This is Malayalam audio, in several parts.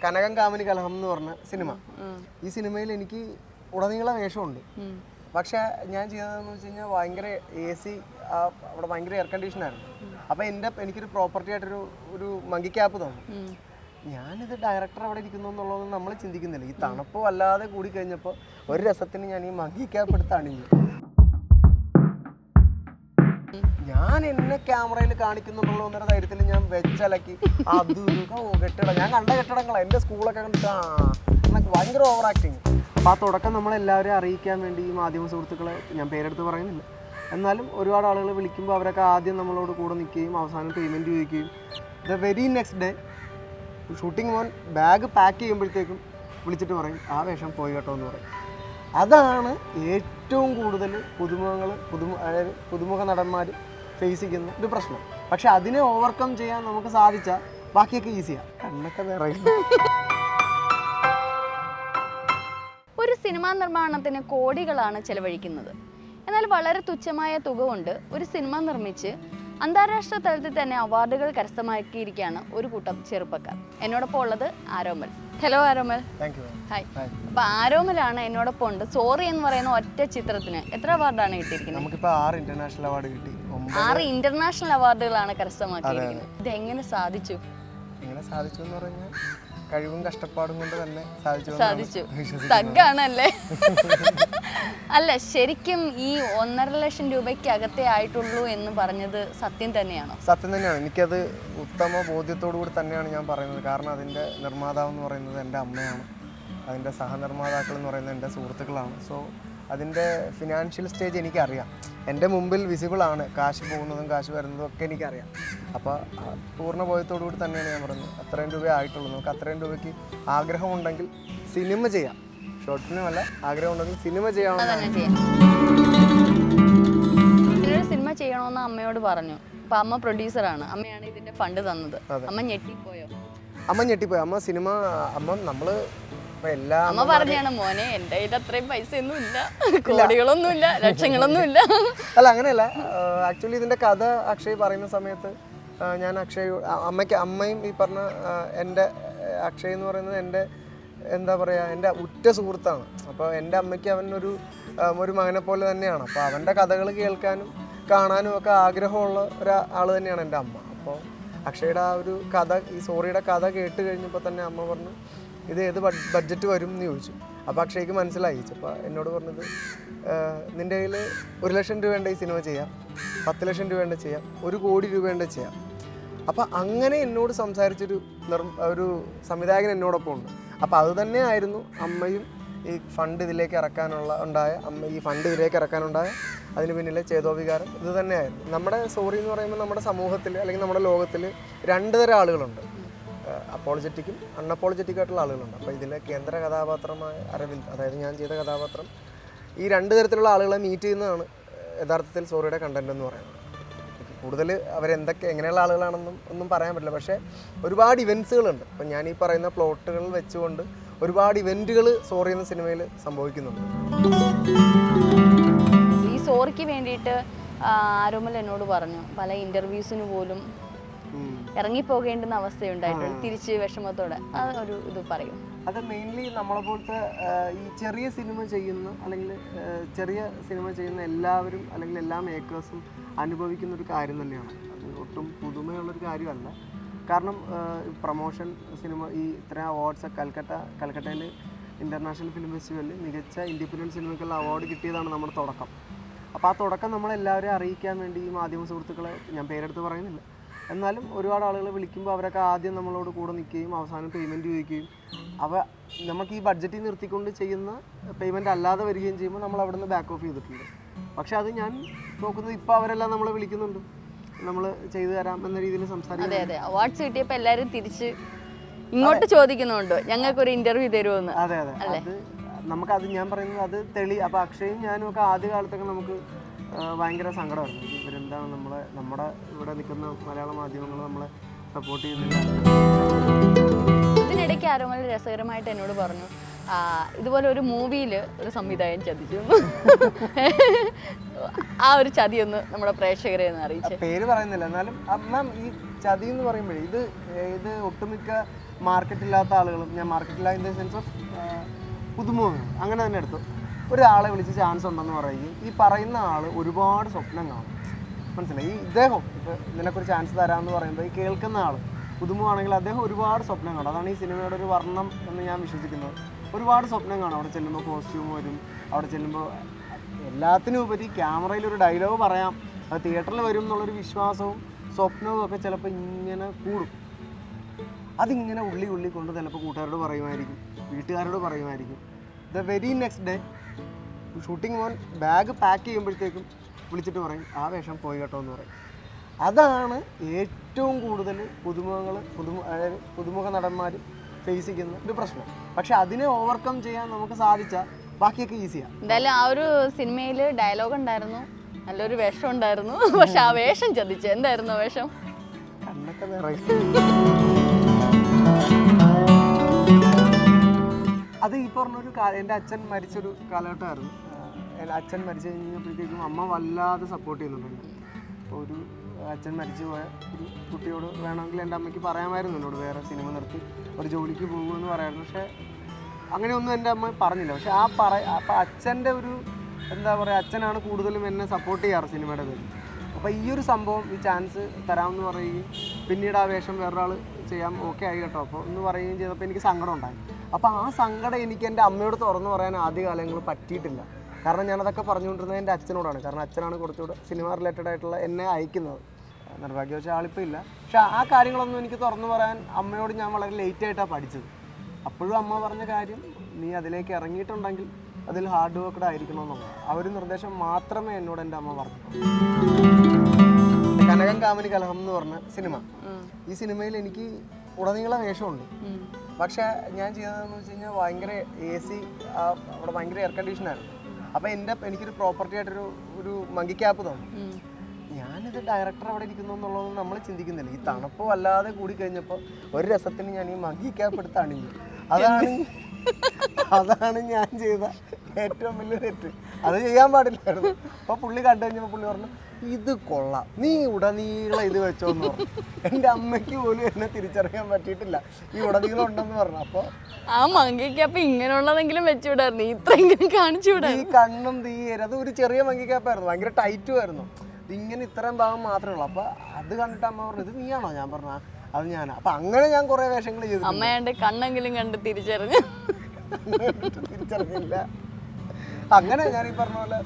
കനകം കാമിനി കലഹം എന്ന് പറഞ്ഞ സിനിമ. ഈ സിനിമയിൽ എനിക്ക് ഉടനീള വേഷമുണ്ട്. പക്ഷെ ഞാൻ ചെയ്തതെന്ന് വെച്ച് കഴിഞ്ഞാൽ ഭയങ്കര എ സി അവിടെ ഭയങ്കര എയർ കണ്ടീഷൻ ആയിരുന്നു അപ്പൊ എന്റെ എനിക്കൊരു പ്രോപ്പർട്ടി ആയിട്ടൊരു ഒരു മങ്കി ക്യാപ്പ് തന്നു. ഞാനിത് ഡയറക്ടർ അവിടെ ഇരിക്കുന്നു എന്നുള്ളതൊന്നും നമ്മൾ ചിന്തിക്കുന്നില്ല. ഈ തണുപ്പ് വല്ലാതെ കൂടി കഴിഞ്ഞപ്പോൾ ഒരു രസത്തിന് ഞാൻ ഈ മങ്കി ക്യാപ്പ് എടുത്ത് അണിഞ്ഞു. ഞാൻ എന്നെ ക്യാമറയിൽ കാണിക്കുന്നുണ്ടല്ലോ എന്നൊരു ധൈര്യത്തിൽ ഞാൻ വെച്ചലക്കി. അത് കെട്ടിടം. ഞാൻ കണ്ട കെട്ടിടങ്ങളാ. എന്റെ സ്കൂളൊക്കെ കണ്ടിട്ടാ ഭയങ്കര ഓവർ ആക്ടിങ് അപ്പൊ ആ തുടക്കം നമ്മളെല്ലാവരെയും അറിയിക്കാൻ വേണ്ടി ഈ മാധ്യമ സുഹൃത്തുക്കളെ ഞാൻ പേരെടുത്ത് പറയുന്നില്ല. എന്നാലും ഒരുപാട് ആളുകൾ വിളിക്കുമ്പോൾ അവരൊക്കെ ആദ്യം നമ്മളോട് കൂടെ നിൽക്കുകയും അവസാനം പേയ്മെന്റ് ചോദിക്കുകയും. The very next day shooting മോൻ ബാഗ് പാക്ക് ചെയ്യുമ്പോഴത്തേക്കും വിളിച്ചിട്ട് പറയും ആ വേഷം പോയി കേട്ടോ എന്ന് പറയും. അതാണ് ഏറ്റവും കൂടുതൽ പുതുമുഖങ്ങൾ പുതുമു അതായത് പുതുമുഖ നടന്മാർ ഫേസ് ചെയ്യുന്ന ഒരു പ്രശ്നം. പക്ഷെ അതിനെ ഓവർകം ചെയ്യാൻ നമുക്ക് സാധിച്ചാൽ ബാക്കിയൊക്കെ ഈസിയാണ് കണ്ണൊക്കെ നിറയുന്നു. ഒരു സിനിമാ നിർമ്മാണത്തിന് കോടികളാണ് ചെലവഴിക്കുന്നത്. എന്നാൽ വളരെ തുച്ഛമായ തുക കൊണ്ട് ഒരു സിനിമ നിർമ്മിച്ച് അന്താരാഷ്ട്ര തലത്തിൽ തന്നെ അവാർഡുകൾ കരസ്ഥമാക്കിയിരിക്കുകയാണ് ഒരു കൂട്ടം ചെറുപ്പക്കാർ. എന്നോടൊപ്പം ഉള്ളത് ആരോമൽ. ഹലോ ആരോമൽ ഹായ്. അപ്പൊ ആരോമലാണ് എന്നോടൊപ്പം ഉണ്ട് സോറി എന്ന് പറയുന്ന ഒറ്റ ചിത്രത്തിന്. എത്ര അവാർഡാണ് കിട്ടിയിരിക്കുന്നത്? നമുക്കിപ്പോൾ ആറ് ഇന്റർനാഷണൽ അവാർഡ് കിട്ടി. ആറ് ഇന്റർനാഷണൽ അവാർഡുകളാണ് കരസ്ഥമാക്കിയിരിക്കുന്നത്. ഇത് എങ്ങനെ സാധിച്ചു? എങ്ങനെ സാധിച്ചു എന്ന് പറഞ്ഞാൽ കഴിവും കഷ്ടപ്പാടും കൊണ്ട് തന്നെ സാധിച്ചു സാധിച്ചു. തഗ്ഗാണല്ലേ? അല്ല ശരിക്കും ഈ ഒന്നര ലക്ഷം രൂപയ്ക്ക് അകത്തേ ആയിട്ടുള്ളൂ എന്ന് പറഞ്ഞത് സത്യം തന്നെയാണോ? സത്യം തന്നെയാണ്. എനിക്കത് ഉത്തമ ബോധ്യത്തോടു കൂടി തന്നെയാണ് ഞാൻ പറയുന്നത്. കാരണം അതിന്റെ നിർമ്മാതാവ് എന്ന് പറയുന്നത് എന്റെ അമ്മയാണ്. അതിന്റെ സഹനിർമ്മാതാക്കൾ എന്ന് പറയുന്നത് എന്റെ സുഹൃത്തുക്കളാണ്. സോ അതിന്റെ ഫിനാൻഷ്യൽ സ്റ്റേജ് എനിക്കറിയാം. എന്റെ മുമ്പിൽ വിസിബിൾ ആണ് കാശ് പോകുന്നതും കാശ് വരുന്നതും ഒക്കെ എനിക്കറിയാം. അപ്പോൾ പൂർണ ബോധ്യത്തോടു കൂടി തന്നെയാണ് ഞാൻ പറയുന്നത്. അത്രയും രൂപ ആയിട്ടുള്ളൂ. നമുക്ക് അത്രയും രൂപയ്ക്ക് ആഗ്രഹമുണ്ടെങ്കിൽ സിനിമ ചെയ്യാം. ഷോർട്ട് ഫിലിം അല്ല ആഗ്രഹമുണ്ടെങ്കിൽ സിനിമ ചെയ്യാവുന്ന സിനിമ ചെയ്യണമെന്ന് അമ്മയോട് പറഞ്ഞു. അപ്പൊ അമ്മ പ്രൊഡ്യൂസറാണ് അമ്മയാണ് ഇതിന്റെ ഫണ്ട് തന്നത്. അമ്മ ഞെട്ടിപ്പോയോ? അമ്മ ഞെട്ടിപ്പോയി. അമ്മ സിനിമ അമ്മ നമ്മൾ അമ്മ പറഞ്ഞാണ് മോനെ എന്റെ കയ്യിൽ അത്രയും പൈസ ഒന്നും ഇല്ല. കോടികളൊന്നും ഇല്ല ലക്ഷങ്ങളൊന്നും ഇല്ല. അല്ല അങ്ങനെയല്ല. ആക്ച്വലി ഇതിന്റെ കഥ അക്ഷയ് പറയുന്ന സമയത്ത് ഞാൻ അക്ഷയ് അമ്മയ്ക്ക് അമ്മയും ഈ പറഞ്ഞ എന്റെ അക്ഷയ് എന്ന് പറയുന്നത് എന്റെ എന്താ പറയുക എന്റെ ഉറ്റ സുഹൃത്താണ്. അപ്പോൾ എന്റെ അമ്മയ്ക്ക് അവനൊരു ഒരു മകനെ പോലെ തന്നെയാണ്. അപ്പോൾ അവന്റെ കഥകൾ കേൾക്കാനും കാണാനും ഒക്കെ ആഗ്രഹമുള്ള ഒരാൾ തന്നെയാണ് എന്റെ അമ്മ. അപ്പോൾ അക്ഷയുടെ ആ ഒരു കഥ ഈ സോറിയുടെ കഥ കേട്ട് കഴിഞ്ഞപ്പോൾ തന്നെ അമ്മ പറഞ്ഞു ഇത് ഏത് ബഡ്ജറ്റ് വരും എന്ന് ചോദിച്ചു. അപ്പോൾ അക്ഷയ്ക്ക് മനസ്സിലായി. അപ്പോൾ എന്നോട് പറഞ്ഞത് "ആഹ് നിന്റെ കയ്യിൽ ഒരു ലക്ഷം രൂപേണ്ട ഈ സിനിമ ചെയ്യാം പത്ത് ലക്ഷം രൂപേണ്ട ചെയ്യാം ഒരു കോടി രൂപേണ്ട ചെയ്യാം അപ്പോൾ അങ്ങനെ എന്നോട് സംസാരിച്ചൊരു നിർ ഒരു സംവിധായകൻ എന്നോടൊപ്പം ഉണ്ട്. അപ്പോൾ അത് തന്നെയായിരുന്നു അമ്മയും ഈ ഫണ്ട് ഇതിലേക്ക് ഇറക്കാനുള്ള ഉണ്ടായ അമ്മ ഈ ഫണ്ട് ഇതിലേക്ക് ഇറക്കാനുണ്ടായ അതിന് പിന്നിലെ ചേതോവികാരം. ഇത് തന്നെയായിരുന്നു. നമ്മുടെ സോറി എന്ന് പറയുമ്പോൾ നമ്മുടെ സമൂഹത്തിൽ അല്ലെങ്കിൽ നമ്മുടെ ലോകത്തിൽ രണ്ട് തരം ആളുകളുണ്ട് അപ്പോളജറ്റിക്കും അൺഅപ്പോളജറ്റിക് ആയിട്ടുള്ള ആളുകളുണ്ട്. അപ്പോൾ ഇതിലെ കേന്ദ്ര കഥാപാത്രമായ അരവിന്ദ് അതായത് ഞാൻ ചെയ്ത കഥാപാത്രം ഈ രണ്ട് തരത്തിലുള്ള ആളുകളെ മീറ്റ് ചെയ്യുന്നതാണ് യഥാർത്ഥത്തിൽ സോറിയുടെ കണ്ടന്റ് എന്ന് പറയുന്നത്. കൂടുതൽ അവരെന്തൊക്കെ എങ്ങനെയുള്ള ആളുകളാണെന്നും ഒന്നും പറയാൻ പറ്റില്ല. പക്ഷേ ഒരുപാട് ഇവൻസുകളുണ്ട് അപ്പം ഞാൻ ഈ പറയുന്ന പ്ലോട്ടുകൾ വെച്ചുകൊണ്ട് ഒരുപാട് ഇവന്റുകൾ സോറി എന്ന സിനിമയിൽ സംഭവിക്കുന്നുണ്ട്. ഈ സോറിക്ക് വേണ്ടിയിട്ട് ആരോമൽ എന്നോട് പറഞ്ഞു. പല ഇന്റർവ്യൂസിന് പോലും. ഇറങ്ങിപ്പോകേണ്ടുന്ന അവസ്ഥയുണ്ടായിട്ടുണ്ട്. തിരിച്ച് വിഷമത്തോടെ. ആ ഒരു ഇത് പറയും. അത് മെയിൻലി നമ്മളെ പോലത്തെ ഈ ചെറിയ സിനിമ ചെയ്യുന്ന അല്ലെങ്കിൽ ചെറിയ സിനിമ ചെയ്യുന്ന എല്ലാവരും അല്ലെങ്കിൽ എല്ലാ മേക്കേഴ്സും അനുഭവിക്കുന്ന ഒരു കാര്യം തന്നെയാണ്. അത് ഒട്ടും പുതുമയുള്ളൊരു കാര്യമല്ല. കാരണം പ്രൊമോഷൻ സിനിമ ഈ ഇത്ര അവാർഡ്സ് കൽക്കട്ട കൽക്കട്ടയിൽ ഇന്റർനാഷണൽ ഫിലിം ഫെസ്റ്റിവലിൽ മികച്ച ഇൻഡിപെൻഡന്റ് സിനിമയ്ക്കുള്ള അവാർഡ് കിട്ടിയതാണ് നമ്മുടെ തുടക്കം. അപ്പോൾ ആ തുടക്കം നമ്മളെല്ലാവരെയും അറിയിക്കാൻ വേണ്ടി ഈ മാധ്യമ സുഹൃത്തുക്കളെ ഞാൻ പേരെടുത്ത് പറയുന്നില്ല. എന്നാലും ഒരുപാട് ആളുകൾ വിളിക്കുമ്പോൾ അവരൊക്കെ ആദ്യം നമ്മളോട് കൂടെ നിൽക്കുകയും അവസാനം പേയ്മെന്റ് ചോദിക്കുകയും. അവ നമുക്ക് ഈ ബഡ്ജറ്റിൽ നിർത്തിക്കൊണ്ട് ചെയ്യുന്ന പേയ്മെന്റ് അല്ലാതെ വരികയും ചെയ്യുമ്പോൾ നമ്മൾ അവിടെ നിന്ന് ബാക്ക് ഓഫ് ചെയ്തിട്ടുണ്ട്. പക്ഷെ അത് ഞാൻ നോക്കുന്നത് ഇപ്പോൾ അവരെല്ലാം നമ്മളെ വിളിക്കുന്നുണ്ട്. നമ്മൾ ചെയ്തു തരാം എന്ന രീതിയിൽ അതെ സംസാരിക്കുന്നത് അതെ. അവാർഡ്സ് കിട്ടിയപ്പോൾ എല്ലാവരും തിരിച്ച് ഇങ്ങോട്ട് ചോദിക്കുന്നുണ്ട്. ഞങ്ങൾക്ക് ഒരു ഇന്റർവ്യൂ തരുമെന്ന് അതെ. അതെ അത് നമുക്കത് ഞാൻ പറയുന്നത് അത് തെളി അപ്പോൾ അക്ഷയും ഞാനും ഒക്കെ ആദ്യ കാലത്തൊക്കെ നമുക്ക് ഭയങ്കര സങ്കടമായിരുന്നു. ഇവരെന്താണ് നമ്മളെ നമ്മുടെ ഇവിടെ നിൽക്കുന്ന മലയാള മാധ്യമങ്ങൾ നമ്മളെ സപ്പോർട്ട് ചെയ്യുന്നില്ല? ഇതിനിടയ്ക്ക് ആരോമൽ രസകരമായിട്ട് എന്നോട് പറഞ്ഞു ഇതുപോലെ ഒരു മൂവിയിൽ ഒരു സംവിധായകൻ ചതിച്ചു. ആ ഒരു ചതി ഒന്ന് നമ്മുടെ പ്രേക്ഷകരെ ഒന്ന് അറിയിച്ചു. പേര് പറയുന്നില്ല. എന്നാലും മാം ഈ ചതി എന്ന് പറയുമ്പോഴേ ഇത് ഇത് ഒട്ടുമിക്ക മാർക്കറ്റില്ലാത്ത ആളുകളും ഞാൻ മാർക്കറ്റില്ല ഇൻ ദ സെൻസ് ഓഫ് പുതുമുഖങ്ങൾ അങ്ങനെ തന്നെ എടുത്തു. ഒരാളെ വിളിച്ച് ചാൻസ് ഉണ്ടെന്ന് പറയുകയും ഈ പറയുന്ന ആൾ ഒരുപാട് സ്വപ്നം കാണും. മനസ്സിലായി? ഈ ഇദ്ദേഹം ഇപ്പോൾ നിനക്കൊരു ചാൻസ് തരാമെന്ന് പറയുമ്പോൾ ഈ കേൾക്കുന്ന ആൾ പുതുമുവാണെങ്കിൽ അദ്ദേഹം ഒരുപാട് സ്വപ്നം കാണും. അതാണ് ഈ സിനിമയുടെ ഒരു വർണം എന്ന് ഞാൻ വിശ്വസിക്കുന്നത്. ഒരുപാട് സ്വപ്നം കാണും. അവിടെ ചെല്ലുമ്പോൾ കോസ്റ്റ്യൂം വരും. അവിടെ ചെല്ലുമ്പോൾ എല്ലാത്തിനും ഉപരി ക്യാമറയിൽ ഒരു ഡയലോഗ് പറയാം. അത് തിയേറ്ററിൽ വരും എന്നുള്ളൊരു വിശ്വാസവും സ്വപ്നവും ഒക്കെ ചിലപ്പോൾ ഇങ്ങനെ കൂടും. അതിങ്ങനെ ഉള്ളി ഉള്ളി കൊണ്ട് ചിലപ്പോൾ കൂട്ടുകാരോട് പറയുമായിരിക്കും. വീട്ടുകാരോട് പറയുമായിരിക്കും. The very next day shooting മോൻ ബാഗ് പാക്ക് ചെയ്യുമ്പോഴത്തേക്കും വിളിച്ചിട്ട് പറയും ആ വേഷം പോയി കേട്ടോ എന്ന് പറയും. അതാണ് ഏറ്റവും കൂടുതൽ പുതുമുഖങ്ങൾ പുതുമു അതായത് പുതുമുഖ നടന്മാർ ഫേസ് ചെയ്യുന്ന ഒരു പ്രശ്നം. പക്ഷെ അതിനെ ഓവർകം ചെയ്യാൻ നമുക്ക് സാധിച്ചാൽ ബാക്കിയൊക്കെ ഈസിയാണ് എന്തായാലും ആ ഒരു സിനിമയിൽ ഡയലോഗ് ഉണ്ടായിരുന്നു. നല്ലൊരു വേഷം ഉണ്ടായിരുന്നു. പക്ഷെ ആ വേഷം ചതിച്ചു. എന്തായിരുന്നു ആ വേഷം? കണ്ണൊക്കെ നിറയും അത് ഈ പറഞ്ഞൊരു എന്റെ അച്ഛൻ മരിച്ചൊരു കാലഘട്ടമായിരുന്നു. എന്റെ അച്ഛൻ മരിച്ചു കഴിഞ്ഞപ്പോഴത്തേക്കും അമ്മ വല്ലാതെ സപ്പോർട്ട് ചെയ്യുന്നുണ്ട് അപ്പോൾ ഒരു അച്ഛൻ മരിച്ചു പോയ ഒരു കുട്ടിയോട് വേണമെങ്കിൽ എന്റെ അമ്മയ്ക്ക് പറയാമായിരുന്നു എന്നോട് വേറെ സിനിമ നിർത്തി ഒരു ജോലിക്ക് പോകുമെന്ന് പറയാമായിരുന്നു. പക്ഷേ അങ്ങനെയൊന്നും എന്റെ അമ്മ പറഞ്ഞില്ല. പക്ഷേ ആ പറ അപ്പം അച്ഛന്റെ ഒരു എന്താ പറയുക അച്ഛനാണ് കൂടുതലും എന്നെ സപ്പോർട്ട് ചെയ്യാറ് സിനിമയുടെ പേരിൽ. അപ്പോൾ ഈ ഒരു സംഭവം ഈ ചാൻസ് തരാമെന്ന് പറയുകയും പിന്നീട് ആ വേഷം വേറൊരാൾ ചെയ്യാം ഓക്കെ ആയി കേട്ടോ. അപ്പോൾ എന്ന് പറയുകയും ചെയ്തപ്പോൾ എനിക്ക് സങ്കടം ഉണ്ടായി. അപ്പോൾ ആ സങ്കടം എനിക്ക് എന്റെ അമ്മയോട് തുറന്നു പറയാൻ ആദ്യ കാലങ്ങൾ പറ്റിയിട്ടില്ല. കാരണം ഞാനതൊക്കെ പറഞ്ഞുകൊണ്ടിരുന്നത് എന്റെ അച്ഛനോടാണ്. കാരണം അച്ഛനാണ് കുറച്ചുകൂടെ സിനിമ റിലേറ്റഡ് ആയിട്ടുള്ള എന്നെ അയക്കുന്നത്. നിർഭാഗ്യവശാൽ ആളിപ്പോൾ ഇല്ല. പക്ഷെ ആ കാര്യങ്ങളൊന്നും എനിക്ക് തുറന്നു പറയാൻ അമ്മയോട് ഞാൻ വളരെ ലേറ്റ് ആയിട്ടാണ് പഠിച്ചത്. അപ്പോഴും അമ്മ പറഞ്ഞ കാര്യം നീ അതിലേക്ക് ഇറങ്ങിയിട്ടുണ്ടെങ്കിൽ അതിൽ ഹാർഡ് വർക്ക്ഡ് ആയിരിക്കണമെന്നുള്ളത് ആ ഒരു നിർദ്ദേശം മാത്രമേ എന്നോട് എന്റെ അമ്മ പറഞ്ഞു കനകം കാമനി കലഹം എന്ന് പറഞ്ഞ സിനിമ ഈ സിനിമയിൽ എനിക്ക് ഉടനീളം വേഷമുണ്ട്. പക്ഷേ ഞാൻ ചെയ്തതെന്ന് വെച്ച് കഴിഞ്ഞാൽ ഭയങ്കര എ സി അവിടെ ഭയങ്കര എയർ കണ്ടീഷനായിരുന്നു അപ്പൊ എന്റെ എനിക്കൊരു പ്രോപ്പർട്ടി ആയിട്ടൊരു ഒരു മങ്കി ക്യാപ്പ് തന്നു. ഞാനിത് ഡയറക്ടർ അവിടെ ഇരിക്കുന്നു എന്നുള്ളതൊന്നും നമ്മൾ ചിന്തിക്കുന്നില്ല. ഈ തണുപ്പ് വല്ലാതെ കൂടി കഴിഞ്ഞപ്പോൾ ഒരു രസത്തിന് ഞാൻ ഈ മങ്കി ക്യാപ്പ് എടുത്ത് അണിഞ്ഞു. അതാണ് അതാണ് ഞാൻ ചെയ്ത ഏറ്റവും വലിയ തെറ്റ്. അത് ചെയ്യാൻ പാടില്ലായിരുന്നു. അപ്പൊ പുള്ളി കണ്ടു കഴിഞ്ഞപ്പോ പുള്ളി പറഞ്ഞു ഇത് കൊള്ളാം. നീ ഉടനീള ഇത് വെച്ചോന്ന് പറഞ്ഞു. എന്റെ അമ്മയ്ക്ക് പോലും എന്നെ തിരിച്ചറിയാൻ പറ്റിയിട്ടില്ല. ഈ ഉടനീളം ഉണ്ടെന്ന് പറഞ്ഞു. അപ്പൊ ആ മങ്കിക്ക് അപ്പൊ ഇങ്ങനെയുള്ളതെങ്കിലും വെച്ചുവിടായിരുന്നു. ഇത്രയെങ്കിലും കാണിച്ചുവിടാ ഈ കണ്ണും തീയരും അത് ഒരു ചെറിയ മങ്കിക്കാപ്പായിരുന്നു ഭയങ്കര ടൈറ്റും ആയിരുന്നു. ഇങ്ങനെ ഇത്രയും ഭാഗം മാത്രമേ ഉള്ളൂ. അപ്പൊ അത് കണ്ടിട്ട് അമ്മ പറഞ്ഞു ഇത് നീയാണോ? ഞാൻ പറഞ്ഞ അത് ഞാൻ അപ്പൊ അങ്ങനെ ഞാൻ കുറെ വേഷങ്ങൾ ചെയ്തു അമ്മയാണ്ട് കണ്ണെങ്കിലും കണ്ട് തിരിച്ചറിഞ്ഞു. തിരിച്ചറിഞ്ഞില്ല. അങ്ങനെ ഞാൻ ഈ പറഞ്ഞ പോലെ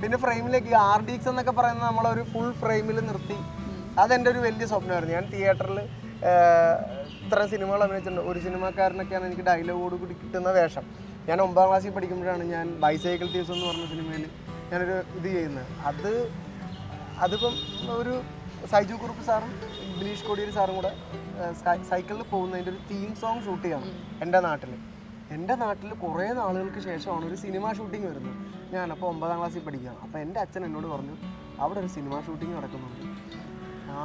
പിന്നെ ഫ്രെയിമിലേക്ക് ആർ ഡി എക്സ് എന്നൊക്കെ പറയുന്നത് നമ്മളൊരു ഫുൾ ഫ്രെയിമിൽ നിർത്തി. അതെന്റെ ഒരു വലിയ സ്വപ്നമായിരുന്നു. ഞാൻ തിയേറ്ററിൽ ഇത്രയും സിനിമകൾ അഭിനയിച്ചിട്ടുണ്ട്. ഒരു സിനിമാക്കാരനൊക്കെയാണ് എനിക്ക് ഡയലോഗോട് കൂടി കിട്ടുന്ന വേഷം. ഞാൻ ഒമ്പതാം ക്ലാസ്സിൽ പഠിക്കുമ്പോഴാണ് ഞാൻ ബൈസൈക്കിൾ തീവ്സ് എന്ന് പറഞ്ഞ സിനിമയിൽ ഞാനൊരു ഇത് ചെയ്യുന്നത്. അത് അതിപ്പം ഒരു സൈജു കുറുപ്പ് സാറും ബിനീഷ് കോടിയേരി സാറും കൂടെ സൈക്കിളിൽ പോകുന്നതിന്റെ ഒരു തീം സോങ് ഷൂട്ട് ചെയ്യണം എന്റെ നാട്ടിൽ എന്റെ നാട്ടിൽ കുറേ നാളുകൾക്ക് ശേഷമാണ് ഒരു സിനിമ ഷൂട്ടിംഗ് വരുന്നത്. ഞാൻ ഞാനപ്പോൾ ഒമ്പതാം ക്ലാസ്സിൽ പഠിക്കുകയാണ്. അപ്പോൾ എന്റെ അച്ഛൻ എന്നോട് പറഞ്ഞു അവിടെ ഒരു സിനിമ ഷൂട്ടിംഗ് നടക്കുന്നുണ്ട്.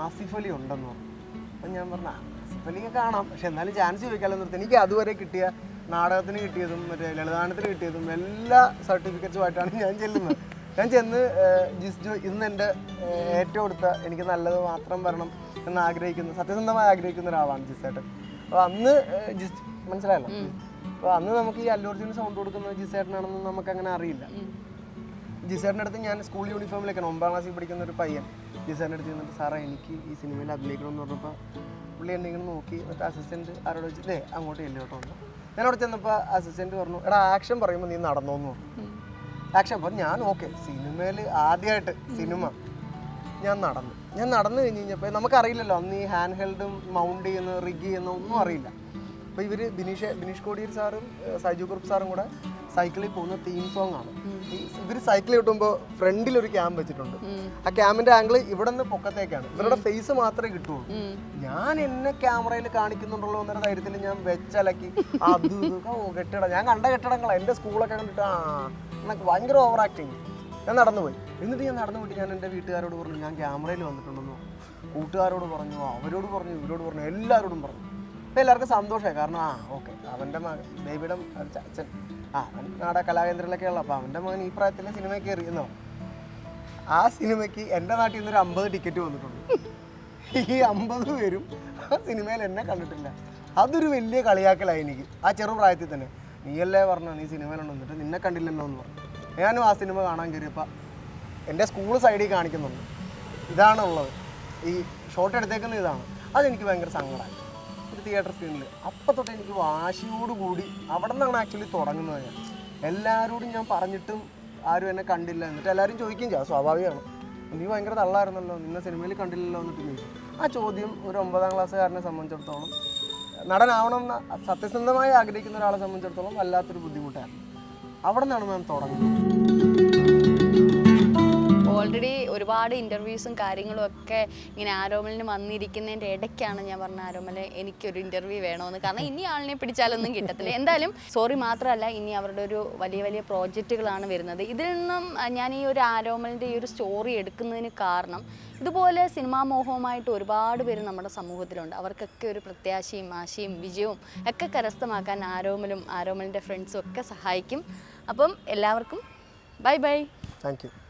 ആസിഫ് അലി ഉണ്ടെന്ന് പറഞ്ഞു. അപ്പം ഞാൻ പറഞ്ഞു ആസിഫ് അലിയെ കാണാം. പക്ഷെ എന്നാലും ചാൻസ് ചോദിക്കാമല്ലോ നിർത്തി എനിക്ക് അതുവരെ കിട്ടിയ നാടകത്തിന് കിട്ടിയതും മറ്റേ ലളിതാനത്തിന് കിട്ടിയതും എല്ലാ സർട്ടിഫിക്കറ്റ്സുമായിട്ടാണ് ഞാൻ ചെല്ലുന്നത്. ഞാൻ ചെന്ന് ജിസ്ജു ജിസ് ഇന്ന് എന്റെ ഏറ്റവും അടുത്ത എനിക്ക് നല്ലത് മാത്രം വരണം എന്ന് ആഗ്രഹിക്കുന്ന സത്യസന്ധമായി ആഗ്രഹിക്കുന്ന ഒരാളാണ് ജിസേട്ടൻ അപ്പോൾ അന്ന് ജിസ് മനസ്സിലായല്ലോ? അപ്പോൾ അന്ന് നമുക്ക് ഈ അല്ലൂർജിന് സൗണ്ട് കൊടുക്കുന്നത് ജിസേട്ടനാണെന്ന് നമുക്ക് അങ്ങനെ അറിയില്ല ജിസേറിന്റെ അടുത്ത് ഞാൻ സ്കൂൾ യൂണിഫോമിലേക്കാണ് ഒമ്പതാം ക്ലാസ്സിൽ പഠിക്കുന്ന ഒരു പയ്യൻ ജിസേറിന്റെ അടുത്ത് ചെന്നിട്ട് സാറേ എനിക്ക് ഈ സിനിമയിൽ അഭിനയിക്കണം എന്ന് പറഞ്ഞപ്പോൾ പുള്ളി എന്നെ ഇങ്ങനെ നോക്കി. മറ്റേ അസിസ്റ്റന്റ് ആരോട് വെച്ചിട്ട് "ദേ, അങ്ങോട്ട് ചെല്ലു കേട്ടോ എന്ന് ഞാൻ അവിടെ ചെന്നപ്പോൾ അസിസ്റ്റന്റ് പറഞ്ഞു എടാ ആക്ഷൻ പറയുമ്പോൾ നീ നടന്നു പറഞ്ഞു. ആക്ഷൻ അപ്പം ഞാൻ ഓക്കെ സിനിമയിൽ ആദ്യമായിട്ട് സിനിമ ഞാൻ നടന്നു. ഞാൻ നടന്നു കഴിഞ്ഞ് കഴിഞ്ഞപ്പോൾ നമുക്കറിയില്ലല്ലോ അന്ന് ഈ ഹാൻഡ് ഹെൽഡും മൗണ്ട് ചെയ്യുന്ന റിഗ് ചെയ്യുന്ന ഒന്നും അറിയില്ല. അപ്പോൾ ഇവർ ബിനീഷ് ബിനീഷ് കോടിയർ സാറും സൈജു കുറുപ്പ് സാറും കൂടെ സൈക്കിളിൽ പോകുന്ന തീം സോങ് ആണ്. ഇവർ സൈക്കിൾ കിട്ടുമ്പോൾ ഫ്രണ്ടിൽ ഒരു ക്യാം വെച്ചിട്ടുണ്ട്. ആ ക്യാമിന്റെ ആംഗിൾ ഇവിടെ നിന്ന് പൊക്കത്തേക്കാണ്. ഇവരുടെ ഫേസ് മാത്രമേ കിട്ടുള്ളൂ. ഞാൻ എന്നെ ക്യാമറയിൽ കാണിക്കുന്നുണ്ടല്ലോ എന്നൊരു ധൈര്യത്തിൽ ഞാൻ വെച്ചലക്കി. അത് കെട്ടിടം. ഞാൻ കണ്ട കെട്ടിടങ്ങളാണ് എന്റെ സ്കൂളൊക്കെ കണ്ടിട്ട് ആ എന്നൊക്കെ ഭയങ്കര ഓവർ ആക്ടിങ് ഞാൻ നടന്നുപോയി. എന്നിട്ട് ഞാൻ നടന്നു പോയിട്ട് ഞാൻ എന്റെ വീട്ടുകാരോട് പറഞ്ഞു ഞാൻ ക്യാമറയിൽ വന്നിട്ടുണ്ടെന്നു. കൂട്ടുകാരോട് പറഞ്ഞു അവരോട് പറഞ്ഞു ഇവരോട് പറഞ്ഞു എല്ലാവരോടും പറഞ്ഞു. അപ്പോൾ എല്ലാവർക്കും സന്തോഷമായി. കാരണം ആ ഓക്കെ. അവന്റെ മകൻ ബേബിയുടെ അച്ഛൻ. ആ അവൻ നാടക കലാകേന്ദ്രത്തിലൊക്കെ ഉള്ള അപ്പോൾ അവന്റെ മകൻ ഈ പ്രായത്തിൽ സിനിമ കയറി. എന്നോ? ആ സിനിമയ്ക്ക് എന്റെ നാട്ടിൽ നിന്ന് ഒരു അമ്പത് ടിക്കറ്റ് വന്നിട്ടുണ്ട്. ഈ അമ്പത് പേരും ആ സിനിമയിൽ എന്നെ കണ്ടിട്ടില്ല. അതൊരു വലിയ കളിയാക്കലായി എനിക്ക്. ആ ചെറു പ്രായത്തിൽ തന്നെ. നീയല്ലേ പറഞ്ഞു നീ സിനിമയിലുണ്ട്. എന്നിട്ട് നിന്നെ കണ്ടില്ലല്ലോ എന്ന് പറഞ്ഞു. ഞാനും ആ സിനിമ കാണാൻ കയറിയപ്പോൾ എന്റെ സ്കൂൾ സൈഡിൽ കാണിക്കുന്നുണ്ട്. ഇതാണുള്ളത്. ഈ ഷോട്ട് എടുത്തേക്കുന്ന ഇതാണ്. അതെനിക്ക് ഭയങ്കര സങ്കടമായി. ഒരു തിയേറ്റർ സ്ക്രീനിൽ അപ്പം തൊട്ട് എനിക്ക് വാശിയോടുകൂടി അവിടെ നിന്നാണ് ആക്ച്വലി തുടങ്ങുന്നത് ഞാൻ. എല്ലാവരോടും ഞാൻ പറഞ്ഞിട്ടും ആരും എന്നെ കണ്ടില്ല. എന്നിട്ട് എല്ലാവരും ചോദിക്കും ചെയ്യാം. സ്വാഭാവികമാണ്. നീ ഭയങ്കര തള്ളായിരുന്നല്ലോ. നിന്നെ സിനിമയിൽ കണ്ടില്ലല്ലോ എന്നിട്ട് ചോദിച്ചു ആ ചോദ്യം ഒരു ഒമ്പതാം ക്ലാസ്സുകാരനെ സംബന്ധിച്ചിടത്തോളം നടനാവണം എന്ന് സത്യസന്ധമായി ആഗ്രഹിക്കുന്ന ഒരാളെ സംബന്ധിച്ചിടത്തോളം വല്ലാത്തൊരു ബുദ്ധിമുട്ടായിരുന്നു. അവിടെ നിന്നാണ് മാം തുടങ്ങുന്നത്. ഓൾറെഡി ഒരുപാട് ഇന്റർവ്യൂസും കാര്യങ്ങളും ഒക്കെ ഇങ്ങനെ ആരോമലിന് വന്നിരിക്കുന്നതിന്റെ ഇടയ്ക്കാണ് ഞാൻ പറഞ്ഞ ആരോമലെ എനിക്കൊരു ഇന്റർവ്യൂ വേണമെന്ന് കാരണം ഇനി ആളിനെ പിടിച്ചാലൊന്നും കിട്ടത്തില്ല. എന്തായാലും സോറി മാത്രമല്ല ഇനി അവരുടെ ഒരു വലിയ വലിയ പ്രോജക്റ്റുകളാണ് വരുന്നത്. ഇതിൽ നിന്നും ഞാൻ ഈ ഒരു ആരോമലിന്റെ ഈ ഒരു സ്റ്റോറി എടുക്കുന്നതിന് കാരണം ഇതുപോലെ സിനിമാ മോഹവുമായിട്ട് ഒരുപാട് പേര് നമ്മുടെ സമൂഹത്തിലുണ്ട്. അവർക്കൊക്കെ ഒരു പ്രത്യാശയും ആശയും വിജയവും ഒക്കെ കരസ്ഥമാക്കാൻ ആരോമലും ആരോമലിന്റെ ഫ്രണ്ട്സും ഒക്കെ സഹായിക്കും. അപ്പം എല്ലാവർക്കും ബൈ ബൈ താങ്ക് യു